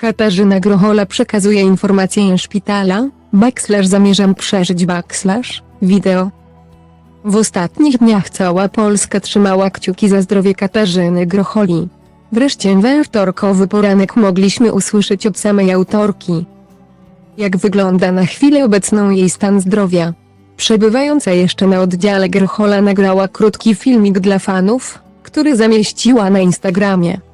Katarzyna Grochola przekazuje informację szpitala, backslash zamierzam przeżyć backslash, wideo. W ostatnich dniach cała Polska trzymała kciuki za zdrowie Katarzyny Grocholi. Wreszcie we wtorkowy poranek mogliśmy usłyszeć od samej autorki. Jak wygląda na chwilę obecną jej stan zdrowia. Przebywająca jeszcze na oddziale Grochola nagrała krótki filmik dla fanów, który zamieściła na Instagramie.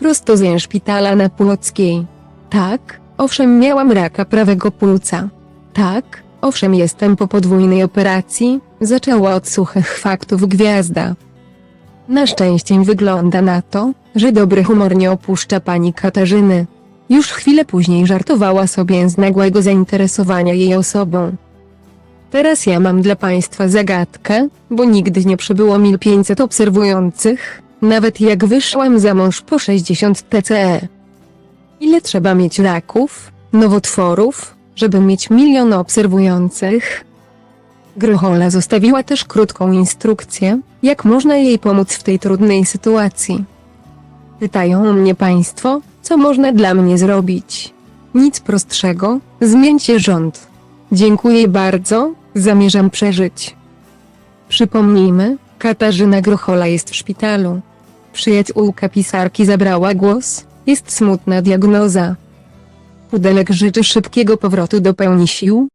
Prosto ze szpitala na Płockiej. Tak, owszem miałam raka prawego płuca. Tak, owszem jestem po podwójnej operacji, zaczęła od suchych faktów gwiazda. Na szczęście wygląda na to, że dobry humor nie opuszcza pani Katarzyny. Już chwilę później żartowała sobie z nagłego zainteresowania jej osobą. Teraz ja mam dla Państwa zagadkę, bo nigdy nie przybyło 1500 obserwujących, nawet jak wyszłam za mąż po 60 TCE. Ile trzeba mieć raków, nowotworów, żeby mieć milion obserwujących? Grochola zostawiła też krótką instrukcję, jak można jej pomóc w tej trudnej sytuacji. Pytają mnie Państwo, co można dla mnie zrobić. Nic prostszego, zmieńcie rząd. Dziękuję bardzo, zamierzam przeżyć. Przypomnijmy, Katarzyna Grochola jest w szpitalu. Przyjaciółka pisarki zabrała głos, jest smutna diagnoza. Pudelek życzy szybkiego powrotu do pełni sił,